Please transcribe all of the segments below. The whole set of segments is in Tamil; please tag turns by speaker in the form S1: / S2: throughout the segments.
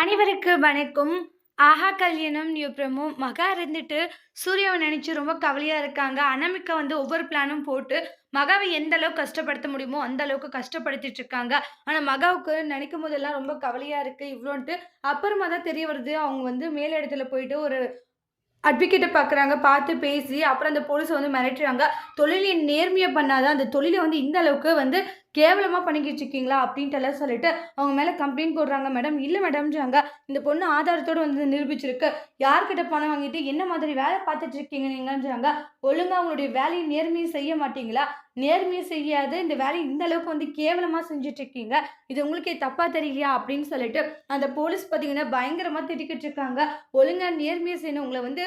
S1: அனைவருக்கு வணக்கம். ஆஹா கல்யாணம் நியூ பிரமோ மகா இருந்துட்டு சூர்யாவை நினச்சி ரொம்ப கவலையாக இருக்காங்க. அனாமிக்கா வந்து ஒவ்வொரு பிளானும் போட்டு மகாவை எந்த அளவுக்கு கஷ்டப்படுத்த முடியுமோ அந்த அளவுக்கு கஷ்டப்படுத்திட்டு இருக்காங்க. ஆனால் மகாவுக்கு நினைக்கும் போதெல்லாம் ரொம்ப கவலையாக இருக்குது இவ்வளோன்ட்டு. அப்புறமா தான் தெரிய வருது அவங்க வந்து மேலிடத்துல போயிட்டு ஒரு அட்வொகேட்டை பார்க்குறாங்க பார்த்து பேசி அப்புறம் அந்த போலீஸை வந்து மிரட்டுறாங்க. தொழிலின் நேர்மையாக பண்ணாதான் அந்த தொழிலை வந்து இந்த அளவுக்கு வந்து கேவலமாக பண்ணிக்கிட்டு இருக்கீங்களா அப்படின்ட்டு எல்லாம் சொல்லிட்டு அவங்க மேலே கம்ப்ளைண்ட் போடுறாங்க. மேடம் இல்லை மேடம்ன்றாங்க இந்த பொண்ணு ஆதாரத்தோடு வந்து நிரூபிச்சிருக்கு. யார்கிட்ட பணம் வாங்கிட்டு என்ன மாதிரி வேலை பார்த்துட்டு இருக்கீங்க நீங்கன்றாங்க. ஒழுங்காக அவங்களுடைய வேலையை நேர்மையை செய்ய மாட்டீங்களா? நேர்மையை செய்யாது. இந்த வேலையை இந்த அளவுக்கு வந்து கேவலமாக செஞ்சுட்டு இருக்கீங்க. இது உங்களுக்கே தப்பாக தெரியலையா? அப்படின்னு சொல்லிட்டு அந்த போலீஸ் பார்த்தீங்கன்னா பயங்கரமாக திட்டிக்கிட்டு இருக்காங்க. ஒழுங்காக நேர்மையை செய்யணும். உங்களை வந்து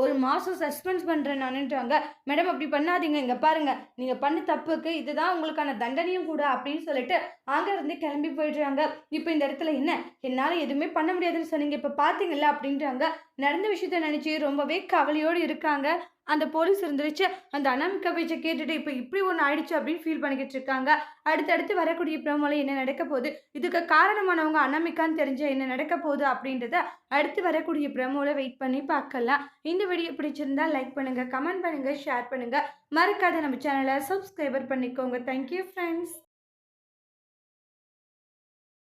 S1: ஒரு மாதம் சஸ்பென்ஸ் பண்ணுறேன் நானுன்றாங்க. மேடம் அப்படி பண்ணாதீங்க. இங்கே பாருங்கள் நீங்கள் பண்ண தப்புக்கு இதுதான் உங்களுக்கான தண்டனையும் கூட அப்படின்னு சொல்லிட்டு அங்கேருந்து கிளம்பி போயிடுறாங்க. இப்போ இந்த இடத்துல என்ன? என்னால் எதுவுமே பண்ண முடியாதுன்னு சொன்னீங்க. இப்போ பார்த்தீங்கல்ல அப்படின்றாங்க. நடந்த விஷயத்த நினச்சி ரொம்பவே கவலையோடு இருக்காங்க. அந்த போலீஸ் இருந்துருச்சு. அந்த அனாமிகா பேச்சை கேட்டுட்டு இப்போ இப்படி ஒன்று ஆயிடுச்சு அப்படின்னு ஃபீல் பண்ணிக்கிட்டு இருக்காங்க. அடுத்தடுத்து வரக்கூடிய பிரமோல என்ன நடக்க போகுது? இதுக்கு காரணமானவங்க அனாமிக்கான்னு தெரிஞ்ச என்ன நடக்க போகுது அப்படின்றத அடுத்து வரக்கூடிய பிரமோல வெயிட் பண்ணி பார்க்கலாம். இந்த வீடியோ பிடிச்சிருந்தா லைக் பண்ணுங்கள் கமெண்ட் பண்ணுங்க ஷேர் பண்ணுங்கள் மறக்காத நம்ம சேனலை சப்ஸ்கிரைபர் பண்ணிக்கோங்க. Thank you friends